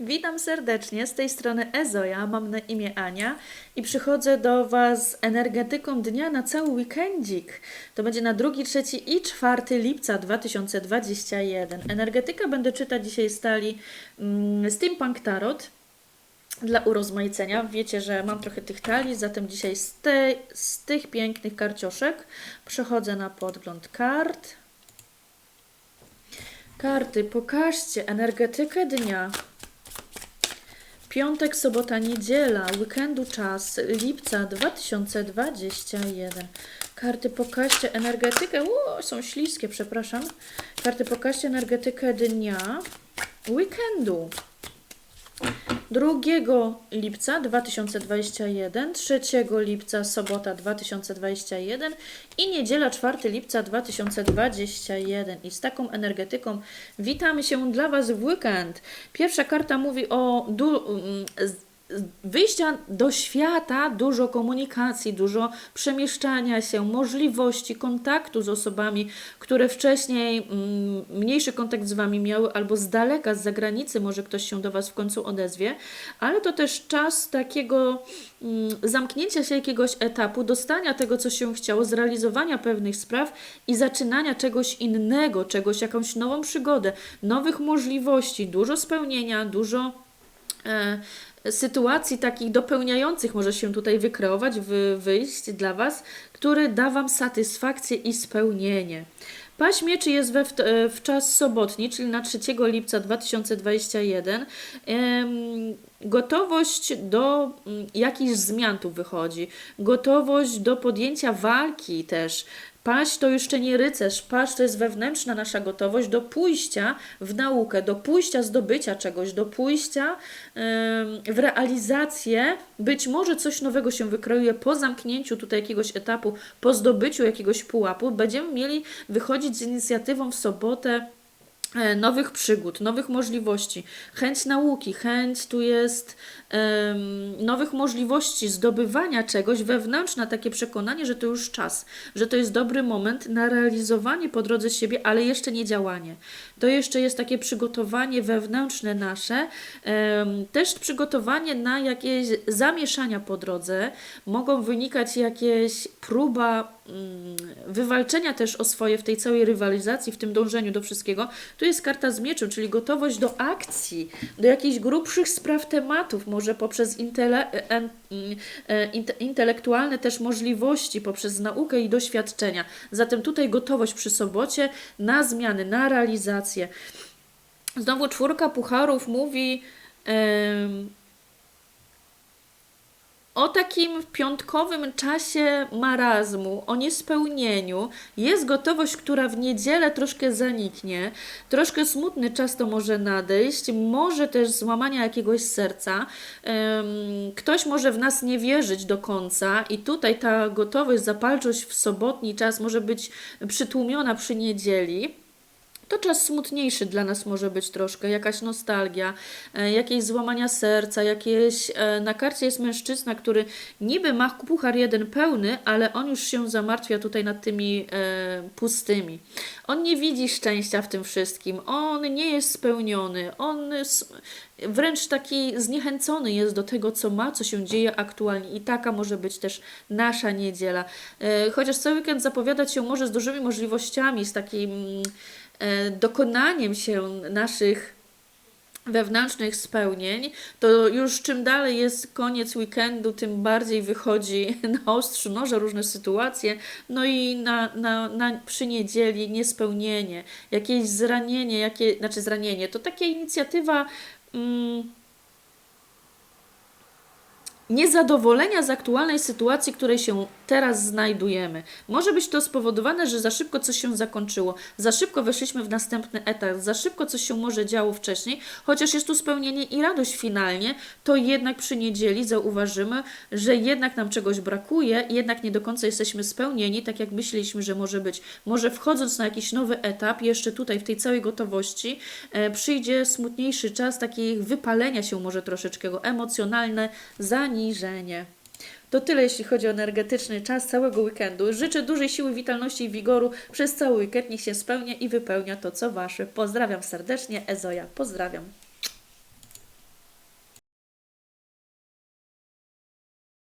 Witam serdecznie, z tej strony Ezoja, mam na imię Ania i przychodzę do Was z energetyką dnia na cały weekendzik. To będzie na 2, 3 i 4 lipca 2021. Energetyka będę czytać dzisiaj stali mm, Steampunk Tarot dla urozmaicenia. Wiecie, że mam trochę tych talii, zatem dzisiaj z, te, z tych pięknych karcioszek przechodzę na podgląd kart. Karty, pokażcie energetykę dnia. Piątek, sobota, niedziela, weekendu czas, lipca 2021. Karty pokażcie energetykę. O, są śliskie, przepraszam. Karty pokażcie energetykę dnia, weekendu. 2 lipca 2021, 3 lipca sobota 2021 i niedziela 4 lipca 2021. I z taką energetyką witamy się dla Was w weekend. Pierwsza karta mówi o mm, wyjścia do świata, dużo komunikacji, dużo przemieszczania się, możliwości kontaktu z osobami, które wcześniej mm, mniejszy kontakt z Wami miały, albo z daleka, z zagranicy, może ktoś się do Was w końcu odezwie, ale to też czas takiego mm, zamknięcia się jakiegoś etapu, dostania tego, co się chciało, zrealizowania pewnych spraw i zaczynania czegoś innego, czegoś, jakąś nową przygodę, nowych możliwości, dużo spełnienia, dużo e, sytuacji takich dopełniających może się tutaj wykreować, wy, wyjść dla Was, który da Wam satysfakcję i spełnienie. Paź mieczy jest we, w, w czas sobotni, czyli na 3 lipca 2021. Em, gotowość do mm, jakichś zmian tu wychodzi. Gotowość do podjęcia walki też. Paść to jeszcze nie rycerz, paść to jest wewnętrzna nasza gotowość do pójścia w naukę, do pójścia zdobycia czegoś, do pójścia w realizację. Być może coś nowego się wykreuje po zamknięciu tutaj jakiegoś etapu, po zdobyciu jakiegoś pułapu. Będziemy mieli wychodzić z inicjatywą w sobotę nowych przygód, nowych możliwości, chęć nauki, chęć tu jest em, nowych możliwości zdobywania czegoś, wewnętrzne takie przekonanie, że to już czas, że to jest dobry moment na realizowanie po drodze siebie, ale jeszcze nie działanie. To jeszcze jest takie przygotowanie wewnętrzne nasze, em, też przygotowanie na jakieś zamieszania po drodze, mogą wynikać jakieś próba mm, wywalczenia też o swoje w tej całej rywalizacji, w tym dążeniu do wszystkiego. Jest karta z mieczem, czyli gotowość do akcji, do jakichś grubszych spraw tematów, może poprzez intele, en- mm, e, inte, intelektualne też możliwości, poprzez naukę i doświadczenia. Zatem tutaj gotowość przy sobocie na zmiany, na realizację. Znowu czwórka pucharów mówi em, o takim piątkowym czasie marazmu, o niespełnieniu. Jest gotowość, która w niedzielę troszkę zaniknie. Troszkę smutny czas to może nadejść. Może też złamania jakiegoś serca. Ktoś może w nas nie wierzyć do końca, i tutaj ta gotowość, zapalczość w sobotni czas może być przytłumiona przy niedzieli. To czas smutniejszy dla nas może być troszkę, jakaś nostalgia, e, jakieś złamania serca, jakieś. E, na karcie jest mężczyzna, który niby ma puchar jeden pełny, ale on już się zamartwia tutaj nad tymi e, pustymi. On nie widzi szczęścia w tym wszystkim, on nie jest spełniony, on wręcz taki zniechęcony jest do tego, co ma, co się dzieje aktualnie. I taka może być też nasza niedziela. Chociaż cały weekend zapowiadać się może z dużymi możliwościami, z takim dokonaniem się naszych wewnętrznych spełnień, to już czym dalej jest koniec weekendu, tym bardziej wychodzi na ostrzu noża różne sytuacje, no i na, na, na, przy niedzieli niespełnienie, jakieś zranienie, jakie, znaczy zranienie, to taka inicjatywa mm, niezadowolenia z aktualnej sytuacji, w której się teraz znajdujemy. Może być to spowodowane, że za szybko coś się zakończyło, za szybko weszliśmy w następny etap, za szybko coś się może działo wcześniej, chociaż jest tu spełnienie i radość finalnie, to jednak przy niedzieli zauważymy, że jednak nam czegoś brakuje, jednak nie do końca jesteśmy spełnieni, tak jak myśleliśmy, że może być. Może wchodząc na jakiś nowy etap, jeszcze tutaj w tej całej gotowości, e, przyjdzie smutniejszy czas takiego wypalenia się może troszeczkę, emocjonalne zaniżenie. To tyle, jeśli chodzi o energetyczny czas całego weekendu. Życzę dużej siły, witalności i wigoru przez cały weekend. Niech się spełnia i wypełnia to, co wasze. Pozdrawiam serdecznie, Ezoja. Pozdrawiam.